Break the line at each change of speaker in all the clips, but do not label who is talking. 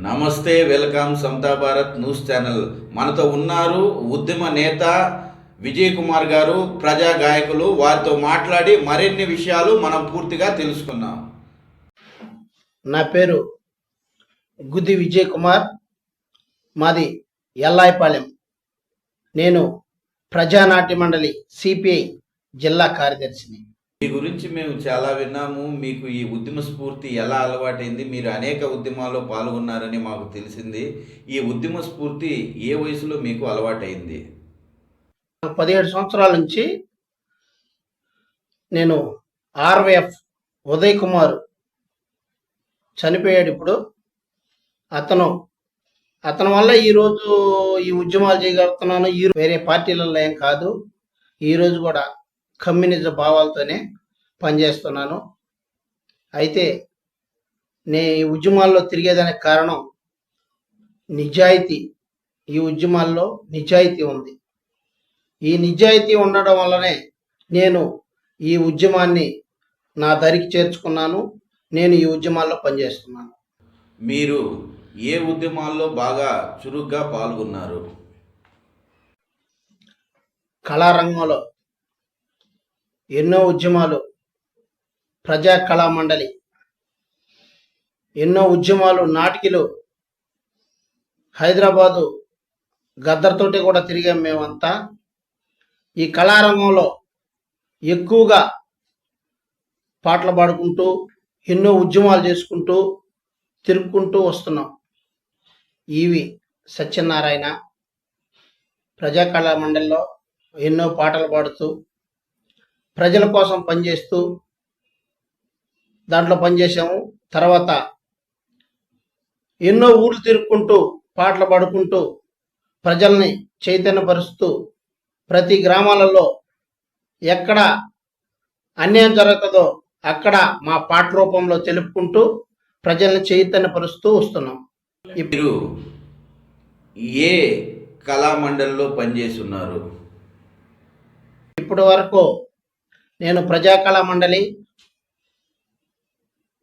నమస్తే welcome Samata Bharat news channel. మనతో ఉన్నారు ఉద్యమ నేత విజయ్ కుమార్ గారు ప్రజా గాయకులు. వారితో మాట్లాడి మరిన్ని విషయాలు మనం పూర్తిగా తెలుసుకున్నాం
నా పేరు గుద్ది విజయ్ కుమార్. మాది ఎల్లాయిపాలెం. నేను ప్రజానాట్య మండలి సిపిఐ జిల్లా కార్యదర్శిని.
మీ గురించి మేము చాలా విన్నాము. మీకు ఈ ఉద్యమ స్ఫూర్తి ఎలా అలవాటైంది? మీరు అనేక ఉద్యమాల్లో పాల్గొన్నారని మాకు తెలిసింది. ఈ ఉద్యమ స్ఫూర్తి ఏ వయసులో మీకు అలవాటైంది?
పదిహేడు సంవత్సరాల నుంచి నేను ఆర్వీఎఫ్ ఉదయ్ కుమార్ చనిపోయాడు ఇప్పుడు. అతను అతని వల్ల ఈరోజు ఈ ఉద్యమాలు చేయగలుగుతున్నాను. ఈ వేరే పార్టీలలో ఏం కాదు. ఈరోజు కూడా కమ్యూనిజ భావాలతోనే పనిచేస్తున్నాను. అయితే నే ఈ ఉద్యమాల్లో తిరిగేదానికి కారణం నిజాయితీ. ఈ ఉద్యమాల్లో నిజాయితీ ఉంది. ఈ నిజాయితీ ఉండడం వల్లనే నేను ఈ ఉద్యమాన్ని నా దరికి చేర్చుకున్నాను. నేను ఈ ఉద్యమాల్లో పనిచేస్తున్నాను.
మీరు ఏ ఉద్యమాల్లో బాగా చురుగ్గా పాల్గొన్నారు?
కళారంగంలో ఎన్నో ఉద్యమాలు ప్రజా కళా మండలి ఎన్నో ఉద్యమాలు నాటికలు హైదరాబాదు గద్దర్తోటి కూడా తిరిగాం మేమంతా. ఈ కళారంగంలో ఎక్కువగా పాటలు పాడుకుంటూ ఎన్నో ఉద్యమాలు చేసుకుంటూ తిరుగుకుంటూ వస్తున్నాం. ఈవి సత్యనారాయణ ప్రజా కళా మండలిలో ఎన్నో పాటలు పాడుతూ ప్రజల కోసం పనిచేస్తూ దాంట్లో పనిచేసాము తర్వాత ఎన్నో ఊర్లు తిరుక్కుంటూ పాటలు పాడుకుంటూ ప్రజల్ని చైతన్యపరుస్తూ ప్రతి గ్రామాలలో ఎక్కడ అన్యాయం జరుగుతుందో అక్కడ మా పాట రూపంలో తెలుపుకుంటూ ప్రజల్ని చైతన్యపరుస్తూ వస్తున్నాం.
మీరు ఏ కళామండలిలో పనిచేసి ఉన్నారు
ఇప్పటి వరకు నేను ప్రజా కళా మండలి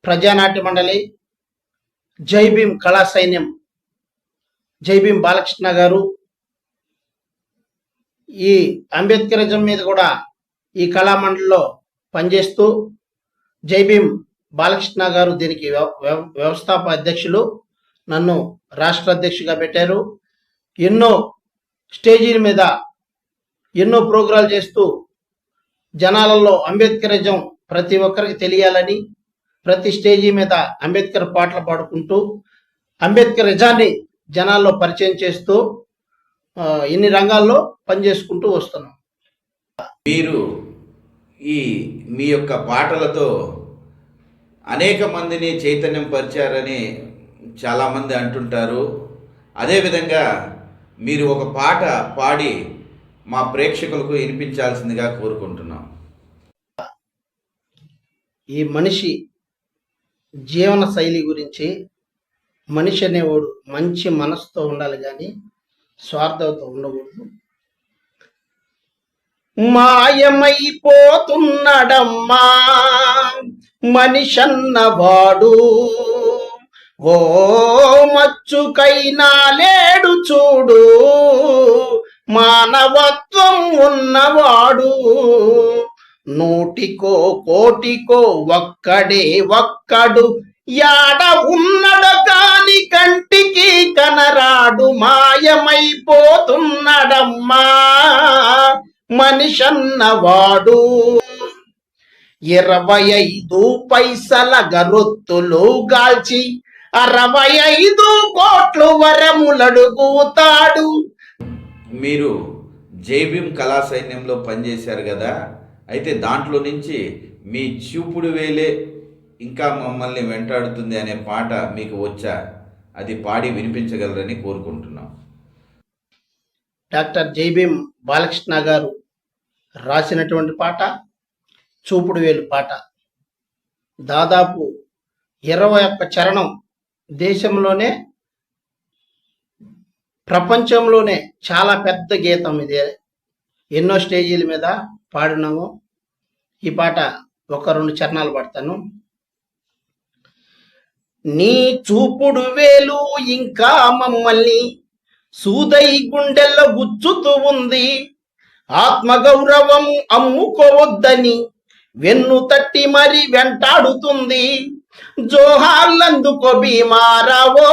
ప్రజానాట్య మండలి జై భీమ్ కళా సైన్యం జై భీమ్ బాలకృష్ణ గారు. ఈ అంబేద్కరిజం మీద కూడా ఈ కళామండలిలో పనిచేస్తూ జై బాలకృష్ణ గారు దీనికి వ్యవ- వ్యవస్థాప అధ్యక్షులు నన్ను రాష్ట్ర అధ్యక్షుగా పెట్టారు. ఎన్నో స్టేజీల మీద ఎన్నో ప్రోగ్రాలు చేస్తూ జనాలలో అంబేద్కరిజం ప్రతి ఒక్కరికి తెలియాలని ప్రతి స్టేజీ మీద అంబేద్కర్ పాటలు పాడుకుంటూ అంబేద్కరిజాన్ని జనాల్లో పరిచయం చేస్తూ ఇన్ని రంగాల్లో పనిచేసుకుంటూ వస్తున్నాం.
మీరు ఈ మీ యొక్క పాటలతో అనేక మందిని చైతన్యం పరిచారని చాలామంది అంటుంటారు. అదేవిధంగా మీరు ఒక పాట పాడి మా ప్రేక్షకులకు వినిపించాల్సిందిగా కోరుకుంటున్నాను
ఈ మనిషి జీవన శైలి గురించి మనిషి అనేవాడు మంచి మనసుతో ఉండాలి కానీ స్వార్థంతో ఉండకూడదు. మాయమైపోతున్నాడమ్మా మనిషన్నవాడు. ఓ మచ్చుకైనా లేడు చూడు మానవత్వం ఉన్నవాడు. నూటికో కోటికో ఒక్కడే ఒక్కడు. యాడ ఉన్నడు కాని కంటికి కనరాడు మాయమైపోతున్నడమ్మా. మనిషన్నవాడు. ఇరవై ఐదు పైసల గరుత్తులు గాల్చి అరవై ఐదు కోట్లు వరములడుగుతాడు.
మీరు జైభీం కళా సైన్యంలో పనిచేశారు కదా? అయితే దాంట్లో నుంచి మీ చూపుడు వేలే ఇంకా మమ్మల్ని వెంటాడుతుంది అనే పాట మీకు వచ్చా? అది పాడి వినిపించగలరని కోరుకుంటున్నాం.
డాక్టర్ జైభీం బాలకృష్ణ గారు రాసినటువంటి పాట చూపుడు వేలు పాట. దాదాపు ఇరవై ఒక్క చరణం దేశంలోనే ప్రపంచంలోనే చాలా పెద్ద గీతం ఇది. ఎన్నో స్టేజీల మీద పాడినాము. ఈ పాట ఒక రెండు చరణాలు పడతాను. నీ చూపుడు వేలు ఇంకా మమ్మల్ని సూదై గుండెల్లో గుచ్చుతూ ఉంది. ఆత్మగౌరవం అమ్ముకోవద్దని వెన్ను తట్టి మరి వెంటాడుతుంది. జోహార్లందుకో భీమారావో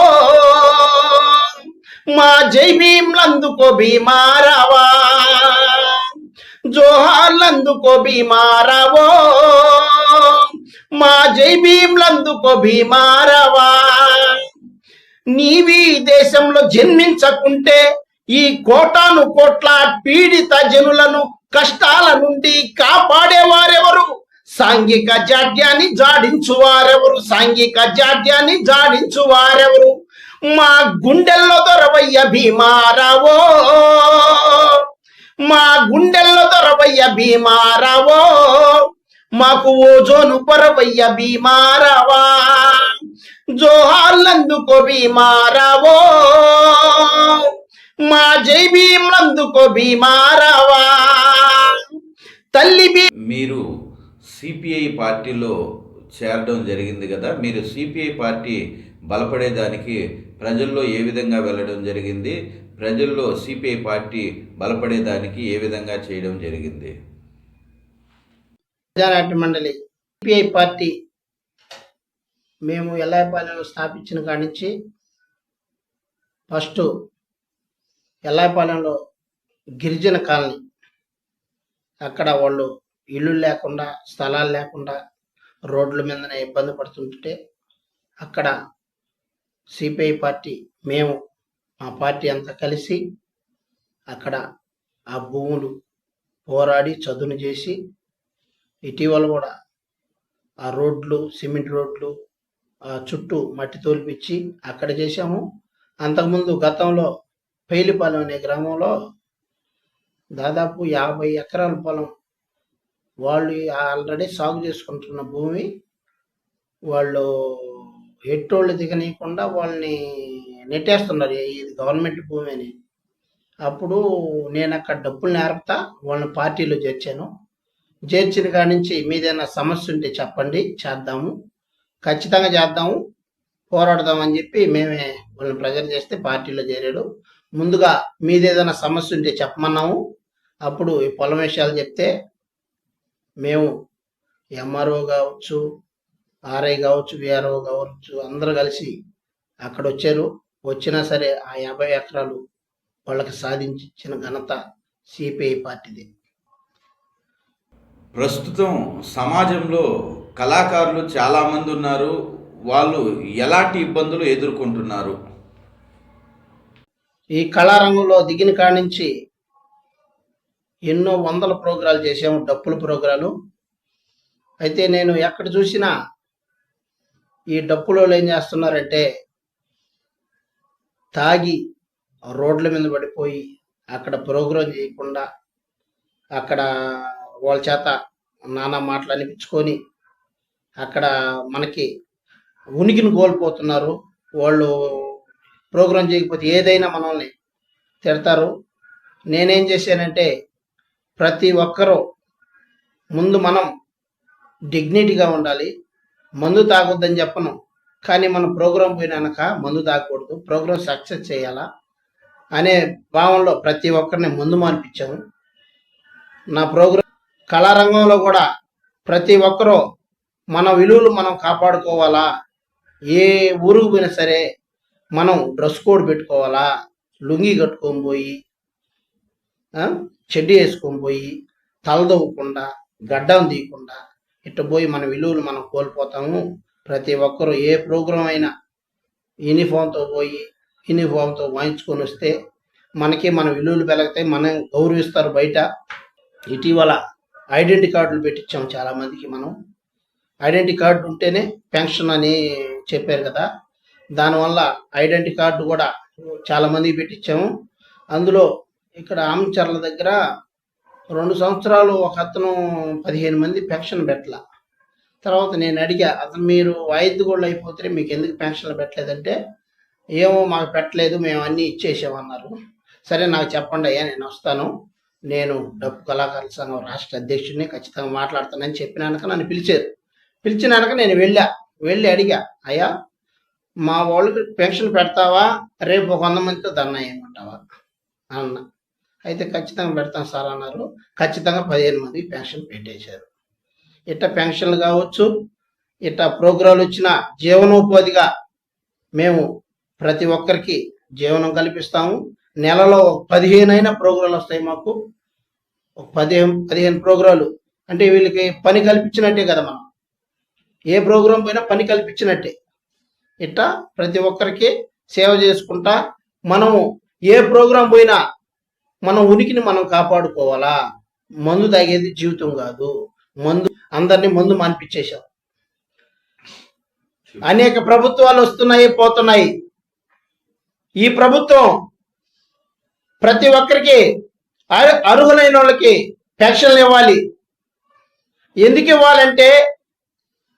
మా జై భీంలందుకో భీమారావా. జోహార్లందుకో భీమారావో మా జై భీమ్లందుకో భీమారావా. నీవి దేశంలో జన్మించకుంటే ఈ కోటాను కోట్ల పీడిత జనులను కష్టాల నుండి కాపాడేవారెవరు? సాంఘిక జాడ్యాన్ని జాడించువారెవరు? సాంఘిక జాడ్యాన్ని జాడించువారెవరు? మా గుండెల్లో దొరవయ్య భీమారావో. మా గుండెల్లో దొరవయ్య భీమారావో మాకు ఓజోను పొరవయ్య భీమారావా. జోహార్లందుకో భీమారావో మా జై భీమ్లందుకో భీమారావా. తల్లి
మీరు సిపిఐ పార్టీలో చేరడం జరిగింది కదా మీరు సిపిఐ పార్టీ బలపడేదానికి ప్రజల్లో ఏ విధంగా వెళ్ళడం జరిగింది ప్రజల్లో సిపిఐ పార్టీ బలపడేదానికి ఏ విధంగా చేయడం జరిగింది?
ప్రజానాట్య మండలి సిపిఐ పార్టీ మేము ఎల్లాయిపాలెంలో స్థాపించిన కాడి నుంచి ఫస్ట్ ఎల్లాయపాలెంలో గిరిజన కాలనీ. అక్కడ వాళ్ళు ఇల్లు లేకుండా స్థలాలు లేకుండా రోడ్ల మీదనే ఇబ్బంది పడుతుంటే అక్కడ సిపిఐ పార్టీ మేము మా పార్టీ అంతా కలిసి అక్కడ ఆ భూములు పోరాడి చదును చేసి ఇటీవల కూడా ఆ రోడ్లు సిమెంట్ రోడ్లు ఆ చుట్టూ మట్టి తోలిపిచ్చి అక్కడ చేశాము. అంతకుముందు గతంలో పెయిలిపాలెం అనే గ్రామంలో దాదాపు యాభై ఎకరాల పొలం వాళ్ళు ఆల్రెడీ సాగు చేసుకుంటున్న భూమి వాళ్ళు ఎట్టోళ్ళు దిగనీయకుండా వాళ్ళని నెట్టేస్తున్నారు ఇది గవర్నమెంట్ భూమి అని అప్పుడు నేను అక్కడ డబ్బులు నేర్పుతా వాళ్ళని పార్టీలో చేర్చాను. చేర్చిన కాడి నుంచి మీదైనా సమస్య ఉంటే చెప్పండి చేద్దాము. ఖచ్చితంగా చేద్దాము పోరాడదామని చెప్పి మేమే వాళ్ళని ప్రెజర్ చేస్తే పార్టీలో చేరాడు. ముందుగా మీదేదైనా సమస్య ఉంటే చెప్పమన్నాము. అప్పుడు ఈ పొలం విషయాలు చెప్తే మేము ఎంఆర్ఓ కావచ్చు ఆర్ఐ కావచ్చు విఆర్ఓ కావచ్చు అందరూ కలిసి అక్కడ వచ్చారు వచ్చినా సరే ఆ యాభై ఎకరాలు వాళ్ళకి సాధించిన ఘనత సిపిఐ పార్టీది.
ప్రస్తుతం సమాజంలో కళాకారులు చాలామంది ఉన్నారు. వాళ్ళు ఎలాంటి ఇబ్బందులు ఎదుర్కొంటున్నారు?
ఈ కళారంగంలో దిగిన కాడి నుంచి ఎన్నో వందల ప్రోగ్రాలు చేసాము డప్పుల ప్రోగ్రాలు. అయితే నేను ఎక్కడ చూసినా ఈ డప్పులో ఏం చేస్తున్నారంటే తాగి రోడ్ల మీద పడిపోయి అక్కడ ప్రోగ్రాం చేయకుండా అక్కడ వాళ్ళ చేత నానా మాటలు అనిపించుకొని అక్కడ మనకి ఉనికిని కోల్పోతున్నారు. వాళ్ళు ప్రోగ్రాం చేయకపోతే ఏదైనా మనల్ని తిడతారు. నేనేం చేశానంటే ప్రతి ఒక్కరూ ముందు మనం డిగ్నిటీగా ఉండాలి. మందు తాగొద్దని చెప్పను. కానీ మన ప్రోగ్రాం పోయినాక మందు తాగకూడదు. ప్రోగ్రాం సక్సెస్ చేయాలా అనే భావంలో ప్రతి ఒక్కరిని ముందు మార్పించాము. నా ప్రోగ్రాం కళారంగంలో కూడా ప్రతి ఒక్కరూ మన విలువలు మనం కాపాడుకోవాలా? ఏ ఊరుకు పోయినా సరే మనం డ్రెస్ కోడ్ పెట్టుకోవాలా? లుంగి కట్టుకొని పోయి చెడ్డీ వేసుకొని పోయి తలదవ్వకుండా గడ్డం తీయకుండా ఇట్ట పోయి మన విలువలు మనం కోల్పోతాము. ప్రతి ఒక్కరూ ఏ ప్రోగ్రాం అయినా యూనిఫామ్తో పోయి యూనిఫామ్తో వాయించుకొని వస్తే మనకి మన విలువలు పెరుగుతాయి. మనం గౌరవిస్తారు బయట. ఇటీవల ఐడెంటిటీ కార్డులు పెట్టించాం చాలా మందికి మనం. ఐడెంటిటీ కార్డు ఉంటేనే పెన్షన్ అని చెప్పారు కదా. దానివల్ల ఐడెంటిటీ కార్డు కూడా చాలా మందికి పెట్టించాము. అందులో ఇక్కడ ఆమచర్ల దగ్గర రెండు సంవత్సరాలు ఒక అతను పదిహేను మంది పెన్షన్ పెట్టల. తర్వాత నేను అడిగా అతను మీరు వాయిద్యగోళ్ళు అయిపోతే మీకు ఎందుకు పెన్షన్లు పెట్టలేదంటే? ఏమో మాకు పెట్టలేదు మేము అన్నీ ఇచ్చేసామన్నారు సరే నాకు చెప్పండి అయ్యా నేను వస్తాను. నేను డబ్బు కళాకారుల సంఘం రాష్ట్ర అధ్యక్షుడిని ఖచ్చితంగా మాట్లాడతానని చెప్పినాక నన్ను పిలిచారు. పిలిచినాక నేను వెళ్ళా. వెళ్ళి అడిగా అయ్యా మా వాళ్ళకి పెన్షన్ పెడతావా? రేపు ఒక వంద మందితో ధర్నా చేయమంటావా? అన్న. అయితే ఖచ్చితంగా పెడతాం సార్ అన్నారు. ఖచ్చితంగా పదిహేను మంది పెన్షన్ పెట్టేశారు. ఇట్ట పెన్షన్లు కావచ్చు ఇట్ట ప్రోగ్రాంలు వచ్చిన జీవనోపాధిగా మేము ప్రతి ఒక్కరికి జీవనం కల్పిస్తాము. నెలలో పదిహేను అయినా ప్రోగ్రాంలు వస్తాయి మాకు. ఒక పదిహేను పదిహేను ప్రోగ్రాంలు. అంటే వీళ్ళకి పని కల్పించినట్టే కదా మనం. ఏ ప్రోగ్రాం పోయినా పని కల్పించినట్టే. ఇట్లా ప్రతి ఒక్కరికి సేవ చేసుకుంటా మనము ఏ ప్రోగ్రాం పోయినా మన ఉనికిని మనం కాపాడుకోవాలా? మందు తాగేది జీవితం కాదు. మందు అందరినీ మందు మాన్పించేశాం. అనేక ప్రభుత్వాలు వస్తున్నాయి పోతున్నాయి. ఈ ప్రభుత్వం ప్రతి ఒక్కరికి అర్హులైన వాళ్ళకి పెన్షన్లు ఇవ్వాలి. ఎందుకు ఇవ్వాలంటే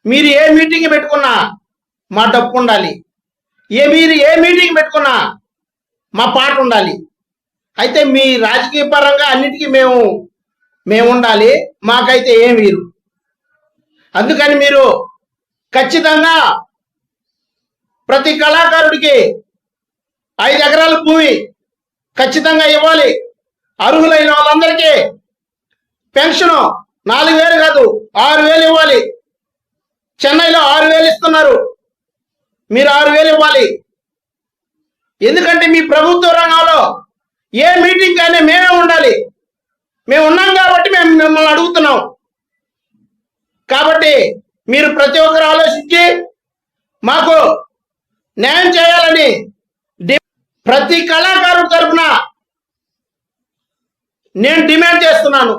మీరు ఏ మీటింగ్ పెట్టుకున్నా మా డబ్బు ఉండాలి. ఏ మీరు ఏ మీటింగ్ పెట్టుకున్నా మా పాట ఉండాలి. అయితే మీ రాజకీయ పరంగా అన్నిటికీ మేము మేము ఉండాలి. మాకైతే ఏం వీరు అందుకని మీరు ఖచ్చితంగా ప్రతి కళాకారుడికి ఐదు ఎకరాల భూమి ఖచ్చితంగా ఇవ్వాలి. అర్హులైన వాళ్ళందరికీ పెన్షన్ నాలుగు వేలు కాదు ఆరు వేలు ఇవ్వాలి. చెన్నైలో ఆరు వేలు ఇస్తున్నారు. మీరు ఆరు వేలు ఇవ్వాలి. ఎందుకంటే మీ ప్రభుత్వ రంగంలో ఏ మీటింగ్ అయినా మేమే ఉండాలి. మేము ఉన్నాం కాబట్టి మేము మిమ్మల్ని అడుగుతున్నాం. కాబట్టి మీరు ప్రతి ఒక్కరు ఆలోచించి మాకు న్యాయం చేయాలని ప్రతి కళాకారుడి తరపున నేను డిమాండ్ చేస్తున్నాను.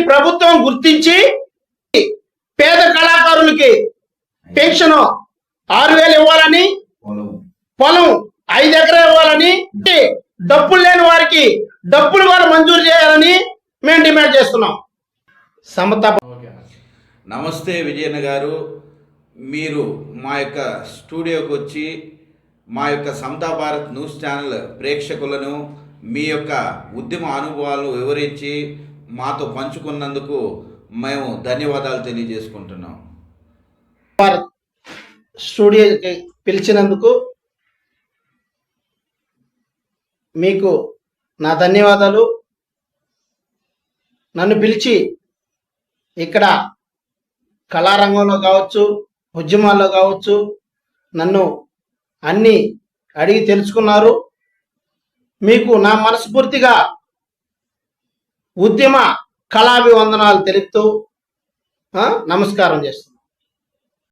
ప్రభుత్వం గుర్తించి పేద కళాకారులకి పెన్షన్ ఆరు వేలు ఇవ్వాలని
పొలం
ఐదు ఎకరాలు ఇవ్వాలని డబ్బులు లేని వారికి డబ్బులు కూడా మంజూరు చేయాలని మేము డిమాండ్ చేస్తున్నాం. సమత
నమస్తే విజయన్న గారు. మీరు మా యొక్క స్టూడియోకి వచ్చి మా యొక్క సమతా భారత్ న్యూస్ ఛానల్ ప్రేక్షకులను మీ యొక్క ఉద్యమ అనుభవాలు వివరించి మాతో పంచుకున్నందుకు మేము ధన్యవాదాలు తెలియజేసుకుంటున్నాం.
భారత్ స్టూడియోకి పిలిచినందుకు మీకు నా ధన్యవాదాలు. నన్ను పిలిచి ఇక్కడ కళారంగంలో కావచ్చు ఉద్యమాల్లో కావచ్చు నన్ను అన్ని అడిగి తెలుసుకున్నారు. మీకు నా మనస్ఫూర్తిగా ఉద్యమ కళాభివందనాలు తెలుపుతూ నమస్కారం చేస్తున్నాను